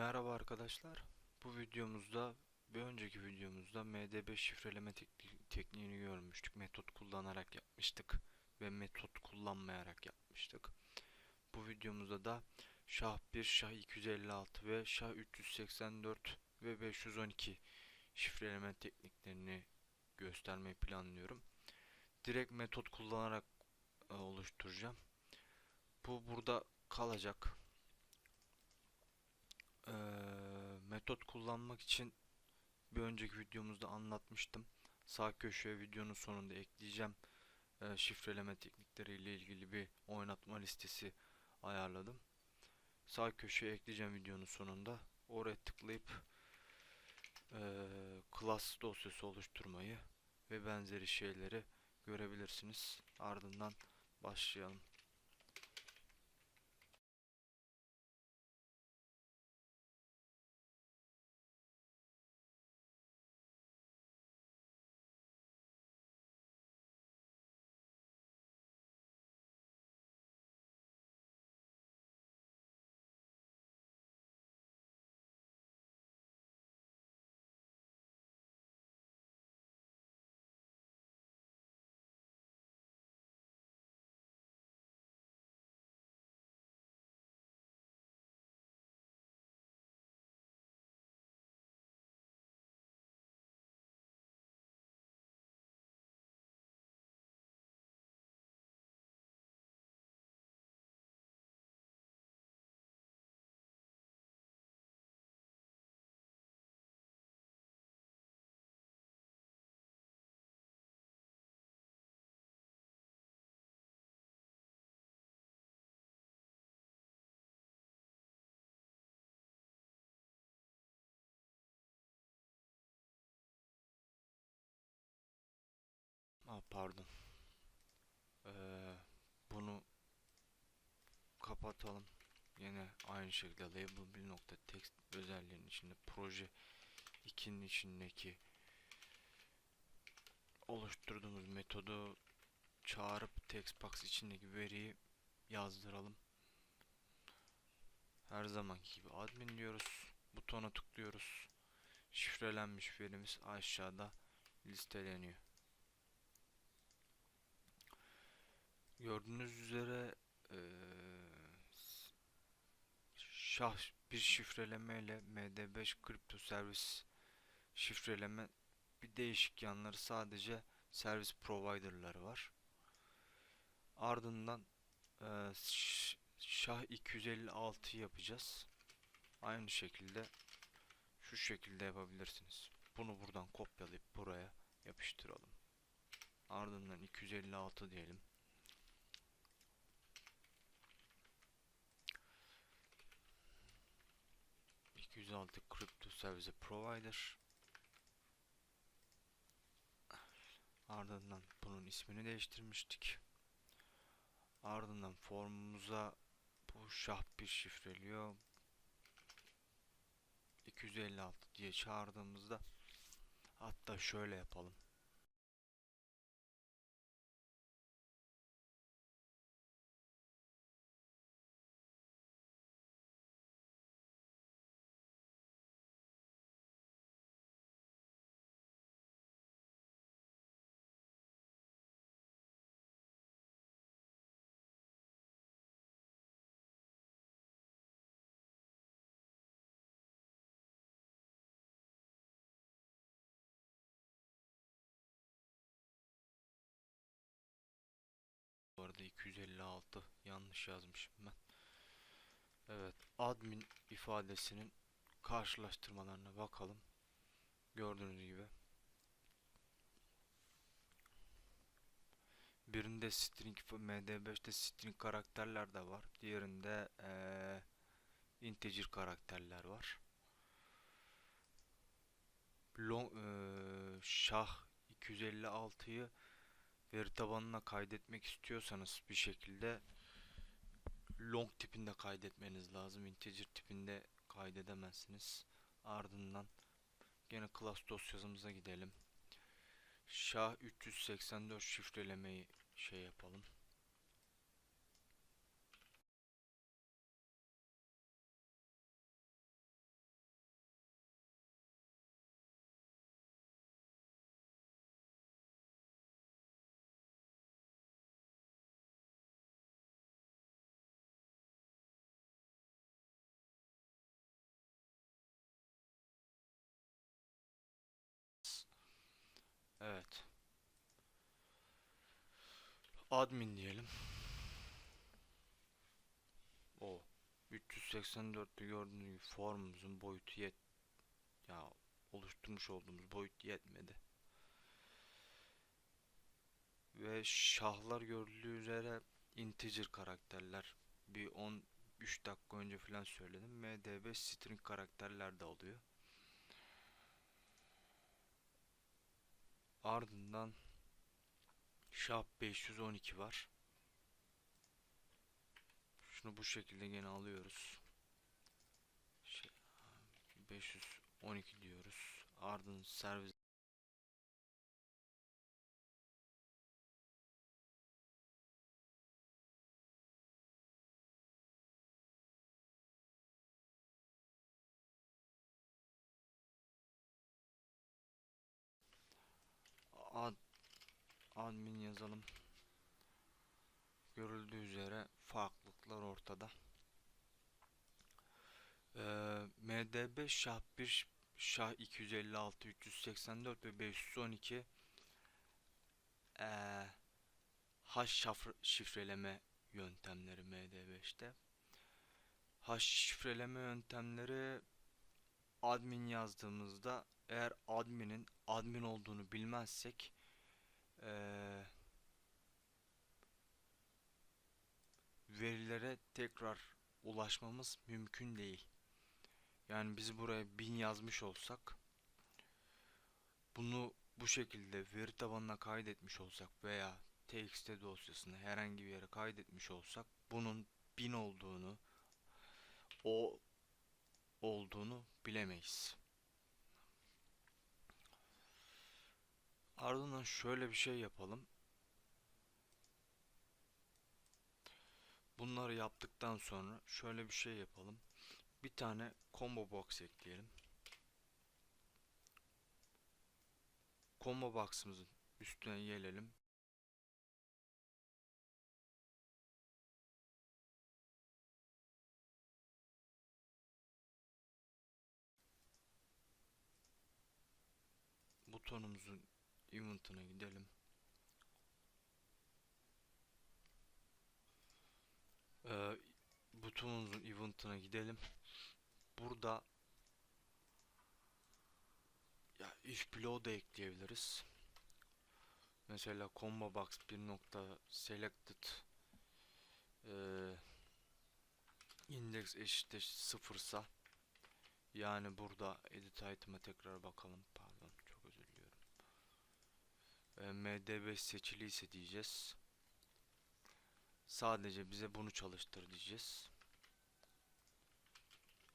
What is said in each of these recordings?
Merhaba arkadaşlar. Bu videomuzda bir önceki videomuzda MD5 şifreleme tekni- tekniğini görmüştük. Metot kullanarak yapmıştık ve metot kullanmayarak yapmıştık. Bu videomuzda da SHA-1, SHA-256 ve SHA-384 ve 512 şifreleme tekniklerini göstermeyi planlıyorum. Direkt metot kullanarak e, oluşturacağım. Bu burada kalacak. Eee, metot kullanmak için bir önceki videomuzda anlatmıştım. Sağ köşeye videonun sonunda ekleyeceğim. Eee, şifreleme teknikleriyle ilgili bir oynatma listesi ayarladım. Sağ köşeye ekleyeceğim videonun sonunda. Oraya tıklayıp eee class dosyası oluşturmayı ve benzeri şeyleri görebilirsiniz. Ardından başlayalım. Pardon. Eee, bunu kapatalım. Yine aynı şekilde label bir nokta text özelliğinin içinde proje 2'nin içindeki oluşturduğumuz metodu çağırıp text box içindeki veriyi yazdıralım. Her zamanki gibi admin diyoruz. Butona tıklıyoruz. Şifrelenmiş verimiz aşağıda listeleniyor. Gördüğünüz üzere eee, şah bir şifreleme ile MD5 kripto servis şifreleme bir değişik yanları sadece servis provider'ları var. Ardından ş- şah 256 yapacağız. Aynı şekilde şu şekilde yapabilirsiniz. Bunu buradan kopyalayıp buraya yapıştıralım. Ardından 256 diyelim. 206 Crypto Service Provider Ardından bunun ismini değiştirmiştik. Ardından formumuza bu şah bir şifreliyor. 256 diye çağırdığımızda hatta şöyle yapalım. Arada 256 yanlış yazmışım ben. Evet, admin ifadesinin karşılaştırmalarına bakalım. Gördüğünüz gibi. Birinde string MD5'te string karakterler de var. Diğerinde eee, integer karakterler var. Long, eee, şah 256'yı veri tabanına kaydetmek istiyorsanız bir şekilde long tipinde kaydetmeniz lazım. Integer tipinde kaydedemezsiniz. Ardından gene class dosyamıza gidelim. SHA 384 şifrelemeyi şey yapalım. Evet. Admin diyelim. O 384'te gördüğünüz gibi formumuzun boyutu yet ya oluşturmuş olduğumuz boyut yetmedi. Ve şahlar görüldüğü üzere integer karakterler. Bir 13 dakika önce falan söyledim. MDB string karakterler de alıyor. Ardından şah 512 var. Şunu bu şekilde gene alıyoruz. Şey, 512 diyoruz. Ardından servis ad, admin yazalım. Görüldüğü üzere farklılıklar ortada. Ee, MDB şah 1, şah 256, 384 ve 512 ee, şafr- şifreleme yöntemleri MD5'te. Hash şifreleme yöntemleri admin yazdığımızda eğer adminin admin olduğunu bilmezsek ee, verilere tekrar ulaşmamız mümkün değil. Yani biz buraya 1000 yazmış olsak bunu bu şekilde veri tabanına kaydetmiş olsak veya txt dosyasına herhangi bir yere kaydetmiş olsak bunun 1000 olduğunu o olduğunu bilemeyiz. Ardından şöyle bir şey yapalım. Bunları yaptıktan sonra şöyle bir şey yapalım. Bir tane combo box ekleyelim. Combo box'ımızın üstüne gelelim. Butonumuzun event'ına gidelim. Ee, butonumuzun event'ına gidelim. Burada ya if blow da ekleyebiliriz. Mesela combo box bir nokta selected ee, index eşittir sıfırsa yani burada edit item'a tekrar bakalım. Pardon çok özür diliyorum. Ee, MD5 seçiliyse diyeceğiz. Sadece bize bunu çalıştır diyeceğiz.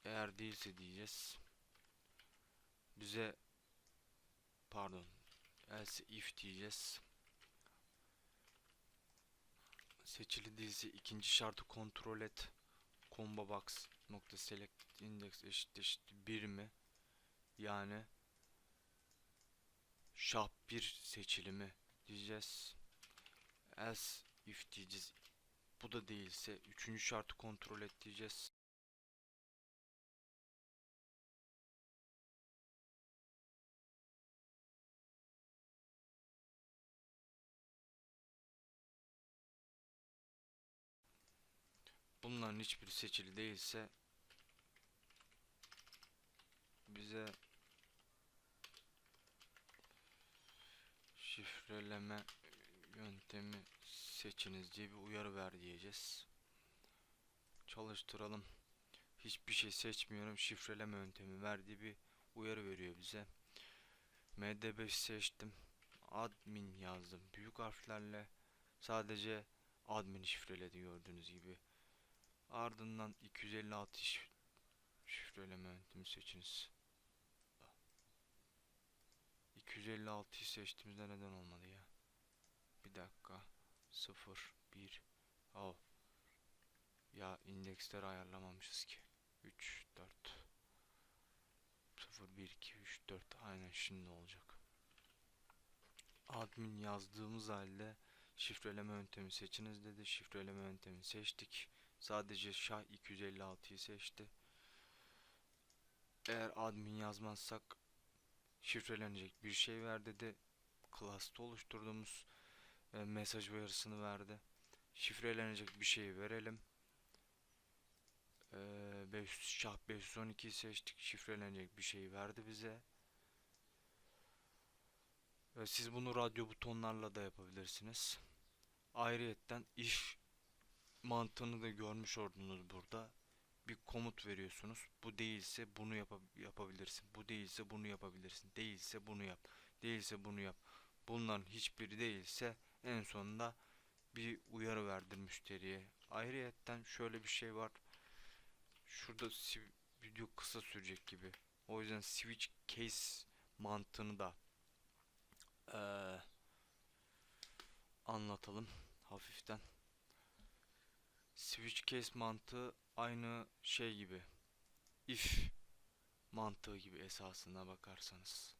Eğer değilse diyeceğiz. Bize pardon else if diyeceğiz. Seçili değilse ikinci şartı kontrol et. Combo box nokta select index eşit eşit 1 mi? Yani şah 1 seçilimi diyeceğiz. Else if diyeceğiz. Bu da değilse üçüncü şartı kontrol et diyeceğiz. Bunların hiçbiri seçili değilse bize şifreleme yöntemi seçiniz diye bir uyarı ver diyeceğiz. Çalıştıralım. Hiçbir şey seçmiyorum. Şifreleme yöntemi verdiği bir uyarı veriyor bize. MD5 seçtim. Admin yazdım. Büyük harflerle sadece admin şifreledi gördüğünüz gibi. Ardından 256 şif- şifreleme yöntemi seçiniz. 256'yı seçtiğimizde neden olmadı ya? Bir dakika. 0 1 al. Ya indeksleri ayarlamamışız ki. 3 4 0 1 2 3 4 aynen şimdi olacak. Admin yazdığımız halde şifreleme yöntemi seçiniz dedi. Şifreleme yöntemi seçtik. Sadece şah 256'yı seçti. Eğer admin yazmazsak şifrelenecek bir şey ver dedi. class'ta oluşturduğumuz e, mesaj uyarısını verdi. Şifrelenecek bir şeyi verelim. E, 500 şah 512'yi seçtik. Şifrelenecek bir şeyi verdi bize. E, siz bunu radyo butonlarla da yapabilirsiniz. Ayrıyetten if mantığını da görmüş oldunuz burada. Bir komut veriyorsunuz. Bu değilse bunu yapa- yapabilirsin. Bu değilse bunu yapabilirsin. Değilse bunu yap. Değilse bunu yap. Bunların hiçbiri değilse en sonunda bir uyarı verdir müşteriye. Ayrıyetten şöyle bir şey var. Şurada video kısa sürecek gibi. O yüzden switch case mantığını da eee, anlatalım hafiften. Switch case mantığı aynı şey gibi. If mantığı gibi esasına bakarsanız.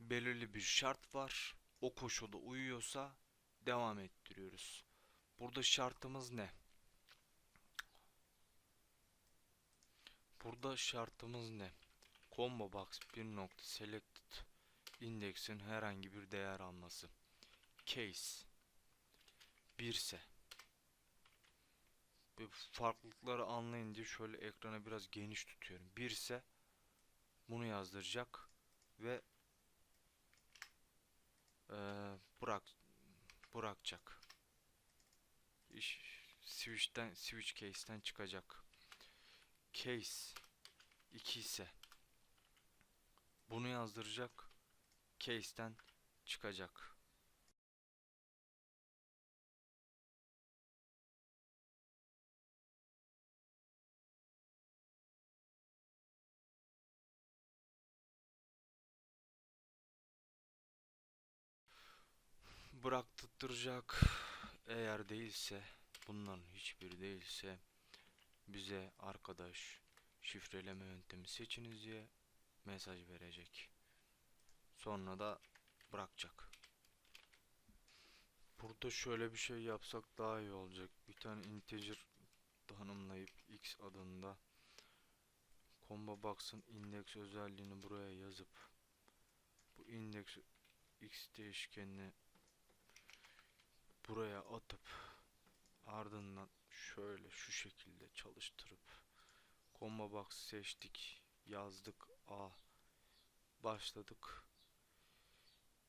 Belirli bir şart var. O koşulda uyuyorsa devam ettiriyoruz. Burada şartımız ne? Burada şartımız ne? Combo box bir nokta selected indeksin herhangi bir değer alması. Case 1 ise farklılıkları anlayın diye şöyle ekranı biraz geniş tutuyorum. 1 ise bunu yazdıracak ve eee, bırak bırakacak. İş switch'ten switch case'ten çıkacak. Case 2 ise bunu yazdıracak. Case'ten çıkacak. Bıraktıracak. Eğer değilse, bunların hiçbiri değilse bize arkadaş şifreleme yöntemi seçiniz diye mesaj verecek. Sonra da bırakacak. Burada şöyle bir şey yapsak daha iyi olacak. Bir tane integer tanımlayıp x adında combo box'ın index özelliğini buraya yazıp bu index x değişkenini buraya atıp ardından şöyle şu şekilde çalıştırıp combo box seçtik yazdık a başladık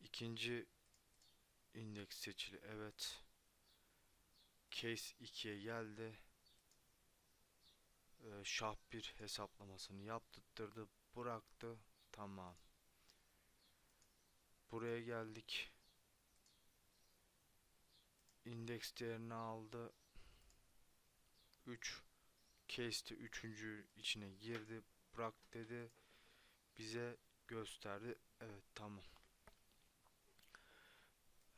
ikinci indeks seçili evet. Case 2'ye geldi. Ee, şah 1 hesaplamasını yaptırdı bıraktı. Tamam. Buraya geldik. İndeks değerini aldı. 3 case'te üçüncü içine girdi bırak dedi. Bize gösterdi. Evet tamam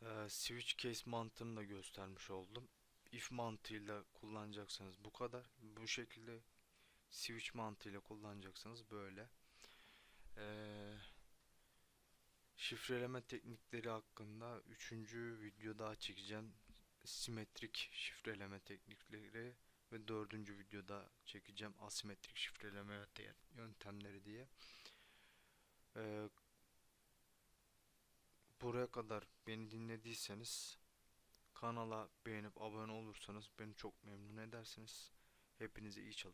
Ee, switch case mantığını da göstermiş oldum. İf mantığıyla kullanacaksanız bu kadar. Bu şekilde switch mantığıyla kullanacaksanız böyle. Ee, şifreleme teknikleri hakkında üçüncü video daha çekeceğim. Simetrik şifreleme teknikleri ve dördüncü videoda çekeceğim. Asimetrik şifreleme yöntemleri diye. Ee, buraya kadar beni dinlediyseniz kanala beğenip abone olursanız beni çok memnun edersiniz. Hepinize iyi çalışmalar.